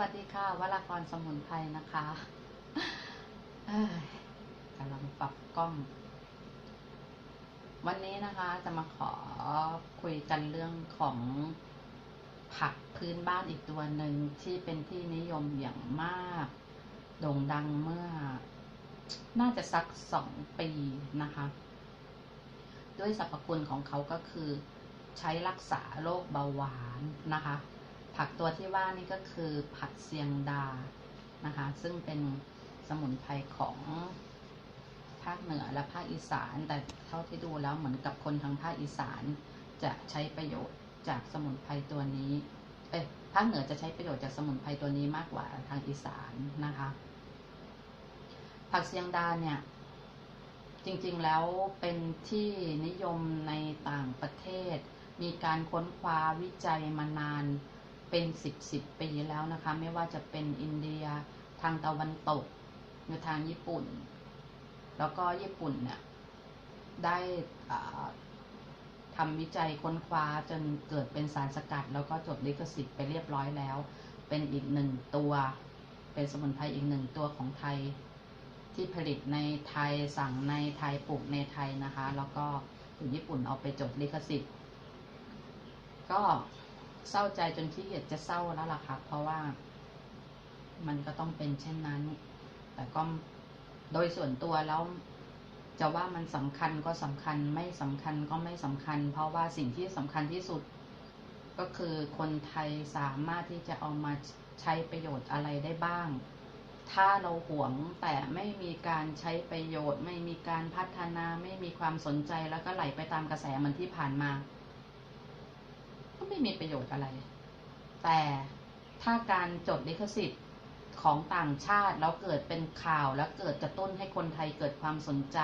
วัสดีค่ะวรากรสมุนไพรนะคะกำลังปรับกล้อง วันนี้นะคะจะมาขอคุยกันเรื่องของผักพื้นบ้านอีกตัวหนึ่งที่เป็นที่นิยมอย่างมาก โด่งดังเมื่อ น่าจะสักสองปีนะคะ ด้วยสรรพคุณของเขาก็คือ ใช้รักษาโรคเบาหวานนะคะ ผักตัวที่ว่านี่ก็คือผักเซียงดานะคะ ซึ่งเป็นสมุนไพรของภาคเหนือและภาคอีสาน แต่เท่าที่ดูแล้วเหมือนกับคนทางภาคอีสานจะใช้ประโยชน์จากสมุนไพรตัวนี้ เอ้ยภาคเหนือจะใช้ประโยชน์จากสมุนไพรตัวนี้มากกว่าทางอีสานนะคะ ผักเซียงดาเนี่ย จริงๆแล้วเป็นที่นิยมในต่างประเทศ มีการค้นคว้าวิจัยมานาน เป็นสิบสิบปีแล้วนะคะ ไม่ว่าจะเป็นอินเดียทางตะวันตกหรือทางญี่ปุ่น แล้วก็ญี่ปุ่นเนี่ยได้ทำวิจัยค้นคว้าจนเกิดเป็นสารสกัด แล้วก็จดลิขสิทธิ์ไปเรียบร้อยแล้ว เป็นอีกหนึ่งตัว เป็นสมุนไพรอีกหนึ่งตัวของไทย ที่ผลิตในไทยสั่งในไทยปลูกในไทยนะคะ แล้วก็ถึงญี่ปุ่นเอาไปจดลิขสิทธิ์ ก็ เศร้าใจจนที่เกียจจะเศร้าแล้วล่ะค่ะ เพราะว่า มันก็ต้องเป็นเช่นนั้น แต่ก็โดยส่วนตัวแล้วจะว่ามันสำคัญก็สำคัญไม่สำคัญก็ไม่สำคัญ เพราะว่าสิ่งที่สำคัญที่สุด ก็คือคนไทยสามารถที่จะเอามาใช้ประโยชน์อะไรได้บ้าง ถ้าเราหวงแต่ไม่มีการใช้ประโยชน์ ไม่มีการพัฒนาไม่มีความสนใจแล้วก็ไหลไปตามกระแสมันที่ผ่านมา ก็ไม่มีประโยชน์อะไร แต่ถ้าการจดลิขสิทธิ์ของต่างชาติแล้วเกิดเป็นข่าวแล้วเกิดกระตุ้นให้คนไทยเกิดความสนใจ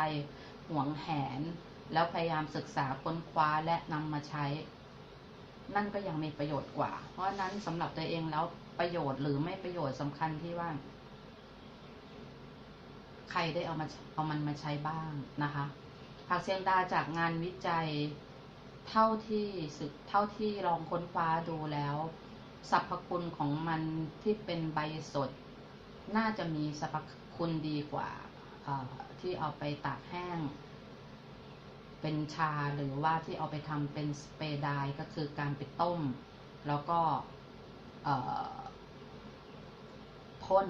หวงแหน แล้วพยายามศึกษาค้นคว้าและนำมาใช้ นั่นก็ยังมีประโยชน์กว่า เพราะนั้นสำหรับตัวเองแล้วประโยชน์หรือไม่ประโยชน์สำคัญที่ว่า ใครได้เอามาเอามันมาใช้บ้างนะคะผักเซียงดาจากงานวิจัย เท่าที่สึกเท่าที่ลองค้นคว้าดูแล้วสรรพคุณของมันที่เป็นใบสด น่าจะมีสรรพคุณดีกว่าที่เอาไปตากแห้ง เป็นชาหรือว่าที่เอาไปทำเป็นสเปรย์ไดก็คือการไปต้ม แล้วก็พ่น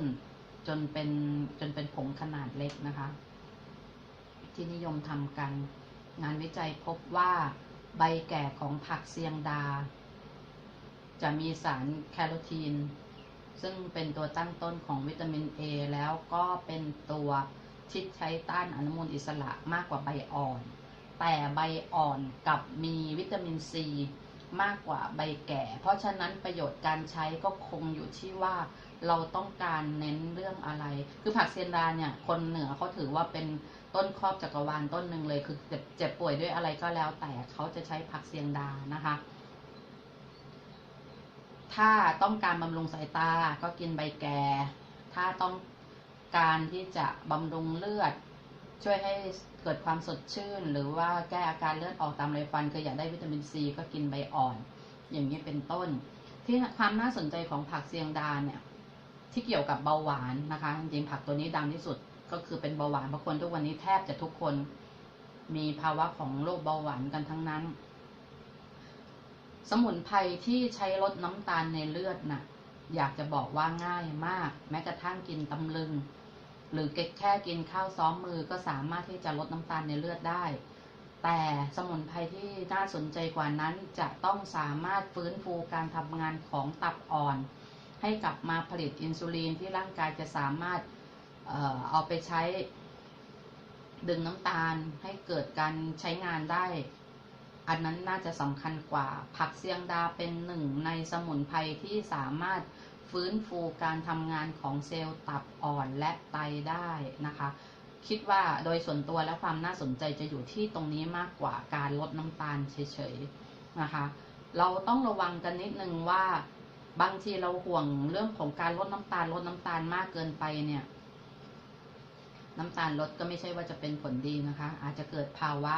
จนเป็นจนเป็นผงขนาดเล็กนะคะ ที่นิยมทำกันงานวิจัยพบว่า ใบแก่ของผักเซียงดา จะมีสารแคโรทีน ซึ่งเป็นตัวตั้งต้นของวิตามิน A แล้วก็เป็นตัวที่ใช้ต้านอนุมูลอิสระมากกว่าใบอ่อน แต่ใบอ่อนกับมีวิตามินซี มากกว่าใบแก่ เพราะฉะนั้นประโยชน์การใช้ก็คงอยู่ที่ว่าเราต้องการเน้นเรื่องอะไร คือผักเซียนดาเนี่ย คนเหนือเขาถือว่าเป็นต้นครอบจักรวาลต้นหนึ่งเลย คือเจ็บเจ็บป่วยด้วยอะไรก็แล้ว แต่เขาจะใช้ผักเซียงดานะคะ ถ้าต้องการบำรุงสายตาก็กินใบแก่ ถ้าต้องการที่จะบำรุงเลือด ช่วยให้ เกิดความสดชื่น หรือว่าแก้อาการเลือดออกตามไรฟันคืออยากได้วิตามินซีก็กินใบอ่อน อย่างนี้เป็นต้น ที่ความน่าสนใจของผักเซียงดาเนี่ยที่เกี่ยวกับเบาหวานนะคะจริงผักตัวนี้ดังที่สุดก็คือเป็นเบาหวานเพราะคนทุกวันนี้แทบจะทุกคนมีภาวะของโรคเบาหวานกันทั้งนั้น สมุนไพรที่ใช้ลดน้ำตาลในเลือดนะ่ะอยากจะบอกว่าง่ายมาก แม้กระทั่งกินตำลึง หรือแค่กินข้าวซ้อมมือก็สามารถที่จะลดน้ำตาลในเลือดได้ แต่สมุนไพรที่น่าสนใจกว่านั้นจะต้องสามารถฟื้นฟูการทำงานของตับอ่อน ให้กลับมาผลิตอินซูลินที่ร่างกายจะสามารถเอาไปใช้ดึงน้ำตาลให้เกิดการใช้งานได้ อันนั้นน่าจะสำคัญกว่า ผักเซียงดาเป็นหนึ่งในสมุนไพรที่สามารถ ฟื้นฟูการทำงานของเซลล์ตับอ่อนและไตได้นะคะ คิดว่าโดยส่วนตัวและความน่าสนใจจะอยู่ที่ตรงนี้มากกว่าการลดน้ำตาลเฉยๆนะคะ เราต้องระวังกันนิดนึงว่าบางทีเราห่วงเรื่องของการลดน้ำตาลลดน้ำตาลมากเกินไปเนี่ยน้ำตาลลดก็ไม่ใช่ว่าจะเป็นผลดีนะคะ อาจจะเกิดภาวะ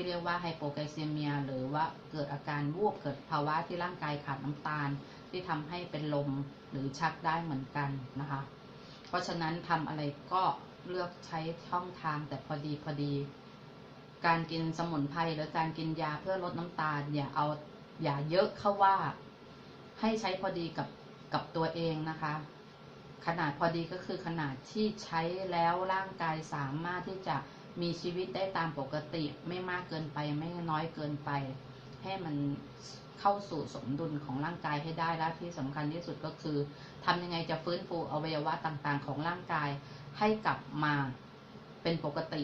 ที่เรียกว่าไฮโปไกลเซียเมีย หรือว่าเกิดอาการวูบเกิดภาวะที่ร่างกายขาดน้ำตาล ที่ทำให้เป็นลมหรือชักได้เหมือนกันนะคะ เพราะฉะนั้นทำอะไรก็เลือกใช้ช่องทางแต่พอดีพอดี การกินสมุนไพรหรือการกินยาเพื่อลดน้ำตาลอย่าเอาอย่าเยอะเข้าว่า ให้ใช้พอดีกับกับตัวเองนะคะ ขนาดพอดีก็คือขนาดที่ใช้แล้วร่างกายสามารถที่จะ มีชีวิตได้ตามปกติไม่มากเกินไปไม่น้อยเกินไป ให้มันเข้าสู่สมดุลของร่างกายให้ได้และที่สำคัญที่สุดก็คือทำยังไงจะฟื้นฟูอวัยวะต่างๆ ของร่างกายให้กลับมาเป็นปกติ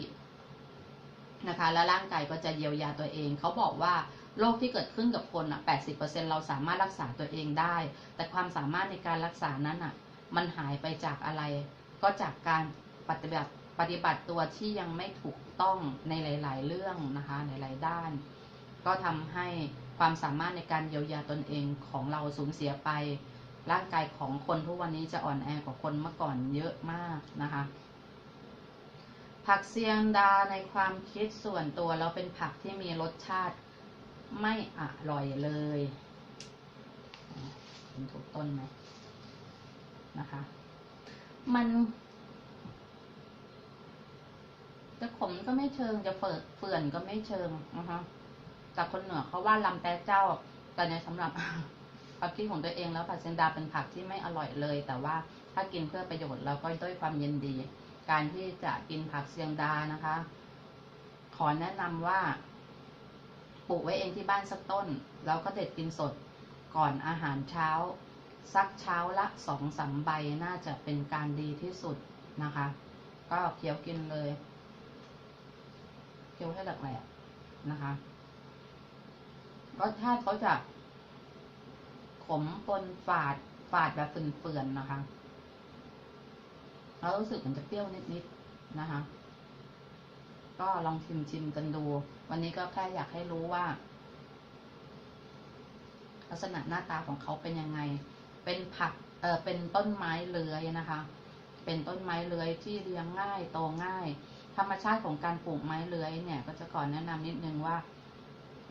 นะคะ และร่างกายก็จะเยียวยาตัวเอง เขาบอกว่าโรคที่เกิดขึ้นกับคนอะ 80%เราสามารถรักษาตัวเองได้ แต่ความสามารถในการรักษานั้นอะ มันหายไปจากอะไร ก็จากการปฏิบัติ ปฏิบัติตัวที่ยังไม่ถูกต้องในหลาย ๆ เรื่องนะคะในหลายด้าน ก็ทำให้ความสามารถในการเยียวยาตนเองของเราสูญเสียไป ร่างกายของคนทุกวันนี้จะอ่อนแอกว่าคนเมื่อก่อนเยอะมากนะคะ ผักเซียงดาในความคิดส่วนตัวเราเป็นผักที่มีรสชาติไม่อร่อยเลยเห็นถูกต้นไหมนะคะ มัน จะขมก็ไม่เชิง จะเปิดเปื่อนก็ไม่เชิงนะคะแต่คนเหนือเขาว่าลำแต่เจ้า แต่ในสำหรับความคิดของตัวเองแล้วผักเซนดาเป็นผักที่ไม่อร่อยเลย แต่ว่าถ้ากินเพื่อประโยชน์เราก็ด้วยความเยินดี การที่จะกินผักเซียงดานะคะ ขอแนะนำว่าปลูกไว้เองที่บ้านสักต้น แล้วก็เด็ดกินสดก่อนอาหารเช้าสักเช้าละสองสามใบน่าจะเป็นการดีที่สุดนะคะ ก็เคี้ยวกินเลย เคี้ยวให้แหลกๆนะคะรสชาติเขาจะขมปนฝาดฝาดแบบเฟื่อนๆนะคะแล้วรู้สึกมันจะเปรี้ยวนิดๆนะคะ ก็ลองชิมชิมกันดู วันนี้ก็แค่อยากให้รู้ว่า ลักษณะหน้าตาของเขาเป็นยังไง เป็นผักเออเป็นต้นไม้เลื้อยนะคะ เป็นต้นไม้เลื้อยที่เลี้ยงง่ายโตง่าย ธรรมชาติของการปลูกไม้เลื้อยเนี่ย ก็จะก่อนแนะนำนิดนึงว่า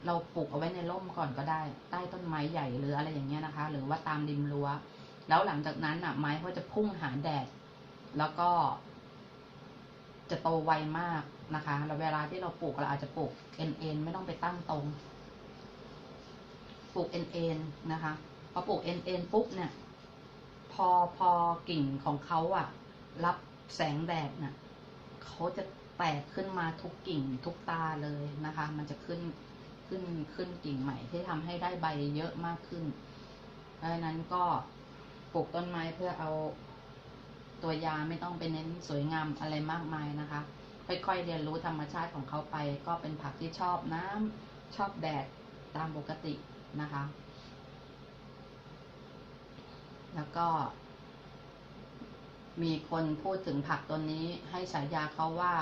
เราปลูกเอาไว้ในร่มก่อนก็ได้ ใต้ต้นไม้ใหญ่หรืออะไรอย่างเงี้ยนะคะ หรือว่าตามริมรั้ว แล้วหลังจากนั้นอะไม้เขาจะพุ่งหาแดด แล้วก็ จะโตไวมากนะคะแล้วเวลาที่เราปลูกเราอาจจะปลูกเอ็นเอ็นไม่ต้องไปตั้งตรง ปลูกเอ็นเอ็นนะคะ พอปลูกเอ็นเอ็นปุ๊บเนี่ย พอพอกิ่งของเขาอะ รับแสงแดดน่ะ เขาจะแตกขึ้นมาทุกกิ่งทุกตาเลยนะคะ มันจะขึ้นขึ้นขึ้นกิ่งใหม่ที่ทำให้ได้ใบเยอะมากขึ้น เพราะฉะนั้นก็ปลูกต้นไม้เพื่อเอาตัวยาไม่ต้องไปเน้นสวยงามอะไรมากมายนะคะ ค่อยๆเรียนรู้ธรรมชาติของเขาไป ก็เป็นผักที่ชอบน้ำชอบแดดตามปกตินะคะ แล้วก็ มีคนพูดถึงผักตัวนี้ให้ฉายาเขาว่า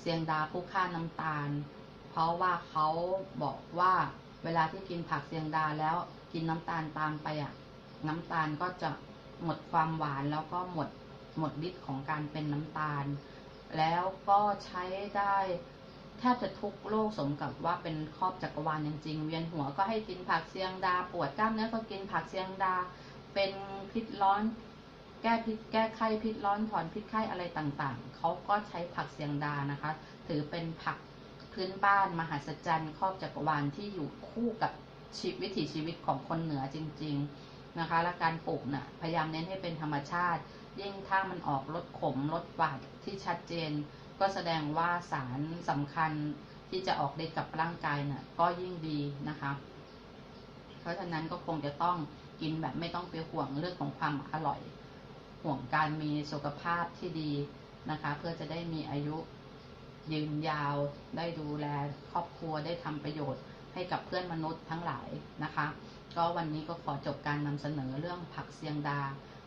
เซียงดาผู้ฆ่าน้ำตาล เพราะว่าเขาบอกว่าเวลาที่กินผักเซียงดาแล้วกินน้ำตาลตามไปอะ น้ำตาลก็จะหมดความหวานแล้วก็หมดหมดฤทธิ์ของการเป็นน้ำตาล แล้วก็ใช้ได้แทบจะทุกโรคสมกับว่าเป็นครอบจักรวาลจริงๆ เวียนหัวก็ให้กินผักเซียงดา ปวดกล้ามเนื้อก็กินผักเซียงดา เป็นพิษร้อน แก้พิษแก้ไข้พิษร้อนถอนพิษไข้อะไรต่างๆ เขาก็ใช้ผักเซียงดานะคะ ถือเป็นผักพื้นบ้านมหัศจรรย์ครอบจักรวาลที่อยู่คู่กับชีวิตวิถีชีวิตของคนเหนือจริง ๆนะคะ และการปลูกนะ่ะพยายามเน้นให้เป็นธรรมชาติ ยิ่งถ้ามันออกลดขมลดหวานที่ชัดเจน ก็แสดงว่าสารสำคัญที่จะออกฤทธิ์กับร่างกายน่ะก็ยิ่งดีนะคะเพราะฉะนั้นก็คงจะต้องกินแบบไม่ต้องไปห่วงเรื่องของความอร่อย ห่วงการมีสุขภาพที่ดีนะคะ เพื่อจะได้มีอายุยืนยาวได้ดูแลครอบครัวได้ทำประโยชน์ให้กับเพื่อนมนุษย์ทั้งหลายนะคะ ก็วันนี้ก็ขอจบการนำเสนอเรื่องผักเซียงดา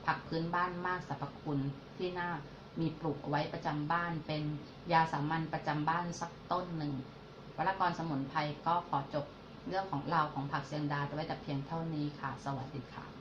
ผักพื้นบ้านมากสรรพคุณที่น่ามีปลูกเอาไว้ประจำบ้านเป็นยาสามัญประจำบ้านสักต้นหนึ่งวรกรสมุนไพรก็ขอจบเรื่องของเราของผักเซียงดาไว้แต่เพียงเท่านี้ค่ะ สวัสดีค่ะ